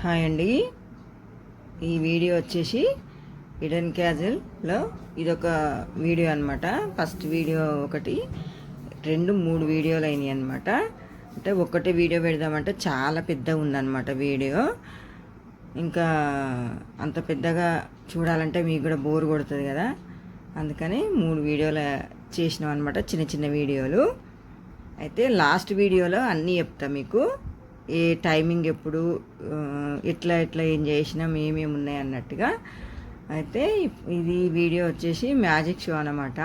Hi అండి. ఈ video వచ్చేసి ఇడెన్ క్యాజువల్లో ఇదొక వీడియో అనమాట ఫస్ట్ వీడియో ఒకటి రెండు మూడు వీడియోలు అయినాయి అనమాట అంటే ఒకటే వీడియో పెడదామంటే చాలా పెద్దగా ఉందన్నమాట వీడియో. ఇంకా అంత పెద్దగా చూడాలంటే మీకు కూడా బోర్ కొడుతుంది కదా. అందుకని మూడు వీడియోలు చేసినాం అనమాట చిన్న చిన్న వీడియోలు. అయితే లాస్ట్ వీడియోలో అన్నీ చెప్తా మీకు. ఏ టైమింగ్ ఎప్పుడు ఎట్లా ఎట్లా ఏం చేసినాం ఏమేమి ఉన్నాయి అన్నట్టుగా. అయితే ఇది వీడియో వచ్చేసి మ్యాజిక్ షో అనమాట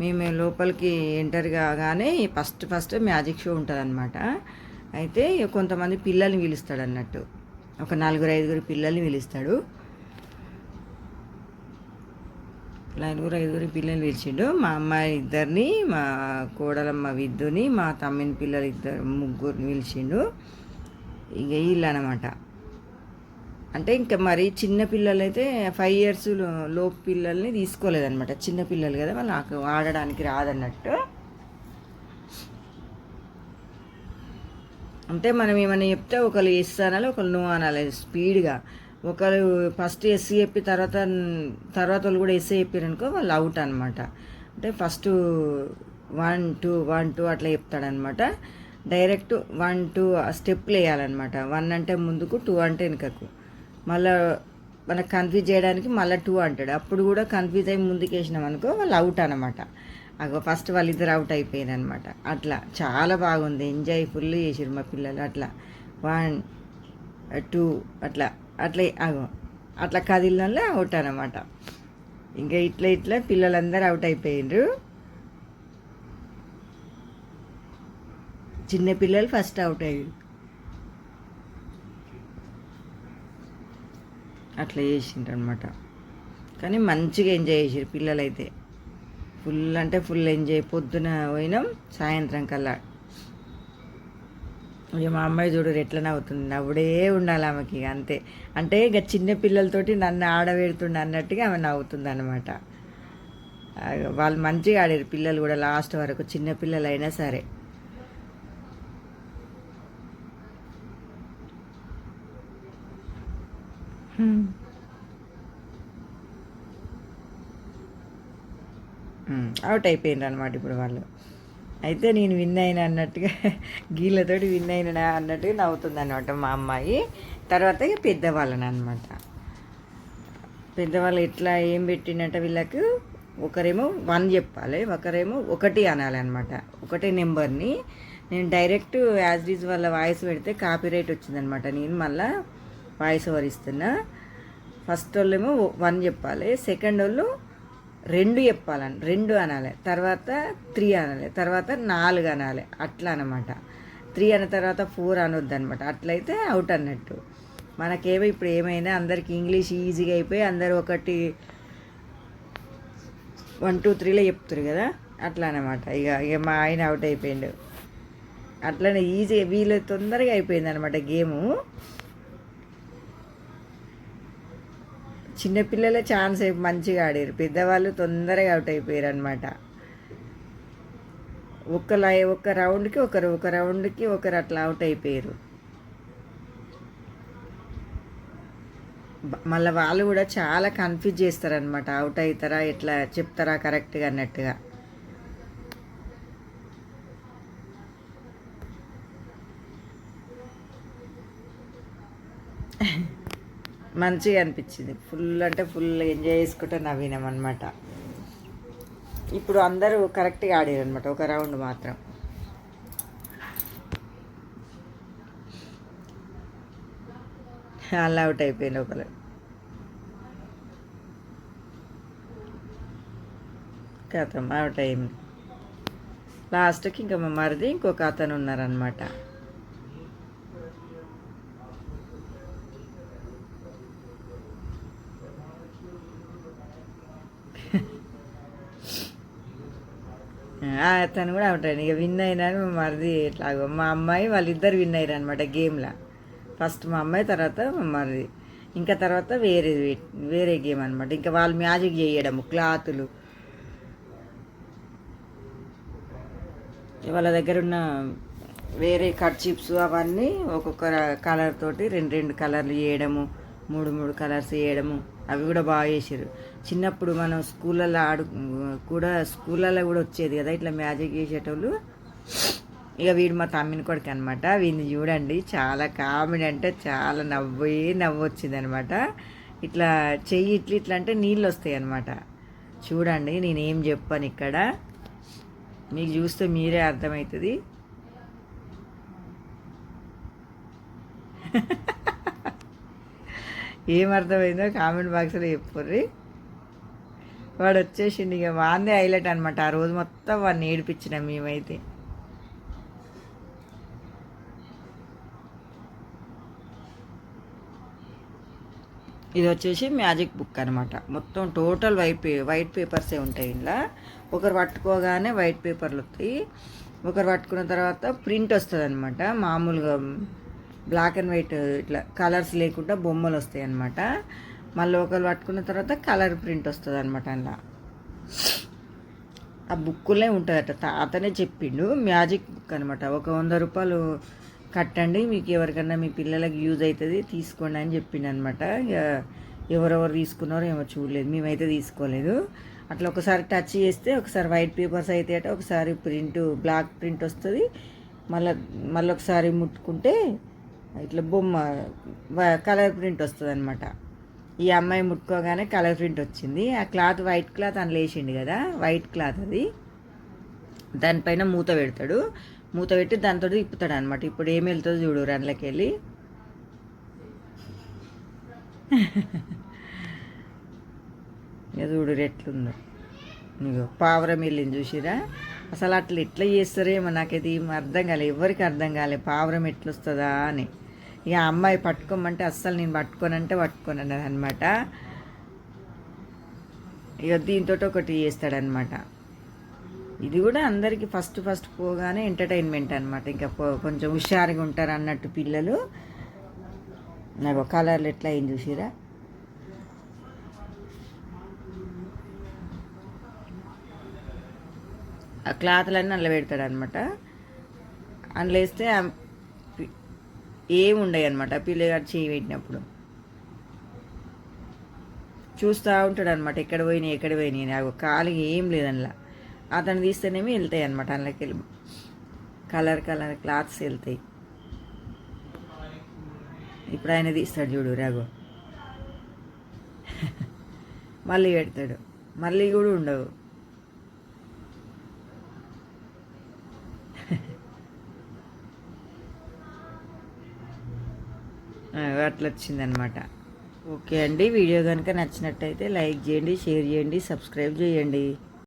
మేము లోపలికి ఎంటర్ కాగానే ఫస్ట్ ఫస్ట్ మ్యాజిక్ షో ఉంటుంది అనమాట అయితే కొంతమంది పిల్లల్ని పిలుస్తాడు అన్నట్టు ఒక నలుగురు ఐదుగురు పిల్లల్ని పిలుస్తాడు. నలుగురు ఐదుగురు పిల్లలు పిలిచిండు. మా అమ్మాయి ఇద్దరిని మా కోడలమ్మ విద్దుని మా తమ్మిని పిల్లలు ఇద్దరు ముగ్గురిని పిలిచిండు. ఇక వీళ్ళు అనమాట అంటే ఇంకా మరి చిన్న పిల్లలు అయితే ఫైవ్ ఇయర్స్ లోపు పిల్లల్ని తీసుకోలేదన్నమాట చిన్న పిల్లలు కదా వాళ్ళు నాకు ఆడడానికి రాదన్నట్టు. అంటే మనం ఏమైనా చెప్తే ఒకళ్ళు ఎస్ అనాలి ఒకళ్ళు నో అనాలి. స్పీడ్గా. ఒకరు ఫస్ట్ ఎస్సీ చెప్పి తర్వాత తర్వాత వాళ్ళు కూడా ఎస్సీ చెప్పారనుకో వాళ్ళు అవుట్ అనమాట అంటే first one two one two అట్లా చెప్తాడనమాట డైరెక్ట్ వన్ టూ స్టెప్లు వేయాలన్నమాట. వన్ అంటే ముందుకు టూ అంటే వెనుకకు. మళ్ళా మనకు కన్ఫ్యూజ్ చేయడానికి మళ్ళీ టూ అంటాడు. అప్పుడు కూడా కన్ఫ్యూజ్ అయ్యి ముందుకు వేసినాం అనుకో వాళ్ళు అవుట్ అనమాట అగో ఫస్ట్ వాళ్ళిద్దరు అవుట్ అయిపోయారు అనమాట అట్లా. చాలా బాగుంది. ఎంజాయ్ ఫుల్ చేసారు మా పిల్లలు. అట్లా. వన్ టూ అట్లా. అట్లా అగో అట్లా కదిలినలో అవుట్ అనమాట ఇంకా ఇట్లా ఇట్లా పిల్లలందరూ అవుట్ అయిపోయిండ్రు. చిన్న పిల్లలు ఫస్ట్ అవుట్ అయ్యారు అట్లా చేసిండ్రు అనమాట కానీ మంచిగా ఎంజాయ్ చేసారు పిల్లలైతే. ఫుల్ అంటే ఫుల్ ఎంజాయ్ పొద్దున పోయినాం సాయంత్రం కల్లా ఇక మా అమ్మాయి చూడు ఎట్లా నవ్వుతుంది నవ్వుడే ఉండాలి ఆమెకి ఇక అంతే. అంటే ఇక చిన్న పిల్లలతోటి నన్ను ఆడవేడుతుండ అన్నట్టుగా ఆమె నవ్వుతుంది అనమాట వాళ్ళు మంచిగా ఆడారు. పిల్లలు కూడా లాస్ట్ వరకు చిన్న పిల్లలైనా సరే. అవుట్ అయిపోయిండ్రు అనమాట ఇప్పుడు వాళ్ళు. అయితే నేను విన్ అయినా అన్నట్టుగా గీళ్ళతోటి విన్ అయినా అన్నట్టుగా నవ్వుతుంది అనమాట మా అమ్మాయి. తర్వాత ఇక పెద్దవాళ్ళని అనమాట పెద్దవాళ్ళు ఎట్లా ఏం పెట్టినట్ట వీళ్ళకు? ఒకరేమో వన్ చెప్పాలి ఒకరేమో ఒకటి అనాలి అనమాట ఒకటే నెంబర్ని. నేను డైరెక్ట్ యాజ్ డీజ్ వాళ్ళ వాయిస్ పెడితే కాపీరైట్ వచ్చిందనమాట నేను మళ్ళీ వాయిస్ ఓవర్ ఇస్తున్నా. ఫస్ట్ వాళ్ళేమో వన్ చెప్పాలి సెకండ్ వాళ్ళు రెండు చెప్పాలని రెండు అనాలి. తర్వాత త్రీ అనాలి తర్వాత నాలుగు అనాలి. అట్లా అనమాట త్రీ అన్న తర్వాత ఫోర్ అనొద్దు అనమాట అట్లయితే అవుట్ అన్నట్టు. మనకేమో ఇప్పుడు ఏమైనా అందరికి ఇంగ్లీష్ ఈజీగా అయిపోయి అందరు ఒకటి వన్ టూ త్రీలో చెప్తారు కదా? అట్లా అనమాట ఇక ఇక మా ఆయన అవుట్ అయిపోయిండు. అట్లనే ఈజీగా వీళ్ళు తొందరగా అయిపోయింది అనమాట గేము. చిన్నపిల్లలే ఛాన్స్ అయి మంచిగా ఆడారు. పెద్దవాళ్ళు తొందరగా అవుట్ అయిపోయారు అనమాట ఒక లై ఒక రౌండ్కి ఒకరు ఒక రౌండ్కి ఒకరు అట్లా అవుట్ అయిపోయారు. మళ్ళీ వాళ్ళు కూడా చాలా కన్ఫ్యూజ్ చేస్తారనమాట అవుట్ అవుతారా ఎట్లా చెప్తారా కరెక్ట్గా అన్నట్టుగా. మంచిగా అనిపించింది. ఫుల్ అంటే ఫుల్ ఎంజాయ్ చేసుకుంటే నవ్వినాం అనమాట ఇప్పుడు అందరూ కరెక్ట్గా ఆడారు అనమాట ఒక రౌండ్ మాత్రం. ఆల్ అవుట్ అయిపోయింది ఒకరు. కథం అవుట్ అయింది. లాస్ట్కి ఇంకా మా మరిది ఇంకొక అతను ఉన్నారనమాట అతను కూడా ఉంటాడు. ఇక విన్ అయినాను మరిది ఇట్లాగో మా అమ్మాయి వాళ్ళిద్దరు విన్ అయ్యారు అనమాట గేమ్లో. ఫస్ట్ మా అమ్మాయి తర్వాత మా మరిది. ఇంకా తర్వాత వేరే వేరే గేమ్ అనమాట ఇంకా వాళ్ళు మ్యాజిక్ చేయడం క్లాతులు. వాళ్ళ దగ్గర ఉన్న వేరే కట్ చిప్స్ అవన్నీ ఒక్కొక్క కలర్ తోటి రెండు రెండు కలర్లు వేయడము మూడు మూడు కలర్స్ వేయడము అవి కూడా బాగా చేసారు చిన్నప్పుడు మనం స్కూళ్ళల్లో ఆడు కూడా స్కూళ్ళల్లో కూడా వచ్చేది కదా ఇట్లా మ్యాజిక్ చేసేటోళ్ళు. ఇక వీడు మా తమ్మిని కొడుకు అనమాట వీడిని చూడండి చాలా కామెడీ అంటే చాలా నవ్వే నవ్వు వచ్చింది అనమాట ఇట్లా చెయ్యి ఇట్లా ఇట్లా అంటే నీళ్ళు వస్తాయి అనమాట చూడండి నేనేం చెప్పాను ఇక్కడ. మీకు చూస్తే మీరే అర్థమవుతుంది. ఏం అర్థమైందో కామెంట్ బాక్స్లో చెప్పుర్రీ. వాడు వచ్చేసిండు ఇక వాందే హైలైట్ అనమాట ఆ రోజు మొత్తం వాడిని ఏడిపించినాం మేమైతే. ఇది వచ్చేసి మ్యాజిక్ బుక్ అనమాట మొత్తం టోటల్ వైట్ పే వైట్ పేపర్సే ఉంటాయి ఇంట్లో ఒకరు పట్టుకోగానే వైట్ పేపర్లు వస్తాయి. ఒకరు పట్టుకున్న తర్వాత ప్రింట్ వస్తుంది అనమాట మామూలుగా బ్లాక్ అండ్ వైట్ ఇట్లా కలర్స్ లేకుండా బొమ్మలు వస్తాయి అనమాట మళ్ళీ ఒకరు పట్టుకున్న తర్వాత కలర్ ప్రింట్ వస్తుంది అనమాట అందులో. ఆ బుక్కులే ఉంటుందట. తాతనే చెప్పిండు మ్యాజిక్ బుక్ అనమాట ఒక వంద రూపాయలు కట్టండి మీకు ఎవరికన్నా మీ పిల్లలకి యూజ్ అవుతుంది తీసుకోండి అని చెప్పిండు అనమాట ఇక ఎవరెవరు తీసుకున్నారో ఏమో చూడలేదు మేమైతే తీసుకోలేదు. అట్లా ఒకసారి టచ్ చేస్తే ఒకసారి వైట్ పేపర్స్ అయితే అట ఒకసారి ప్రింట్ బ్లాక్ ప్రింట్ వస్తుంది. మళ్ళీ మళ్ళీ ఒకసారి ముట్టుకుంటే ఇట్లా బొమ్మ కలర్ ప్రింట్ వస్తుంది అనమాట ఈ అమ్మాయి ముట్టుకోగానే కలర్ ప్రింట్ వచ్చింది. ఆ క్లాత్ వైట్ క్లాత్ అని లేచిండు కదా వైట్ క్లాత్ అది. దానిపైన మూత పెడతాడు. మూత పెట్టి దాంతో ఇప్పుతాడు అనమాట ఇప్పుడు ఏం వెళ్తుందో చూడు రన్లకి వెళ్ళి చూడు ఎట్లుందో నీకు పావురం వెళ్ళింది చూసిరా? అసలు అట్లా ఎట్లా చేస్తారేమో నాకైతే ఏం అర్థం కాలే. ఎవరికి అర్థం కాలే? పావురం ఎట్లొస్తుందా అని. ఇక అమ్మాయి పట్టుకోమంటే అస్సలు నేను పట్టుకోనంటే పట్టుకోను అనమాట ఇక దీంతో ఒకటి చేస్తాడనమాట ఇది కూడా అందరికీ ఫస్ట్ ఫస్ట్ పోగానే ఎంటర్టైన్మెంట్ అనమాట ఇంకా పో- కొంచెం హుషారుగా ఉంటారు అన్నట్టు పిల్లలు. నాకు కలర్లు ఎట్లా అయింది చూసిరా ఆ క్లాత్లన్నీ అందులో పెడతాడు అనమాట అందులో వేస్తే ఏం ఉండవు అనమాట పిల్లగాడు చేయి పెట్టినప్పుడు. చూస్తూ ఉంటాడు అనమాట ఎక్కడ పోయినాయి ఎక్కడ పోయినాయి. నాకు ఆ కాలు ఏం లేదు అతను తీస్తేనేమో వెళ్తాయి అనమాట అందులోకి వెళ్ళి. కలర్ కలర్ క్లాత్స్ వెళ్తాయి. ఇప్పుడు ఆయన తీస్తాడు చూడు రాఘు మళ్ళీ పెడతాడు. మళ్ళీ కూడా ఉండవు. అట్లా వచ్చిందనమాట ఓకే అండి వీడియో కనుక నచ్చినట్టయితే లైక్ చేయండి షేర్ చేయండి సబ్స్క్రైబ్ చేయండి.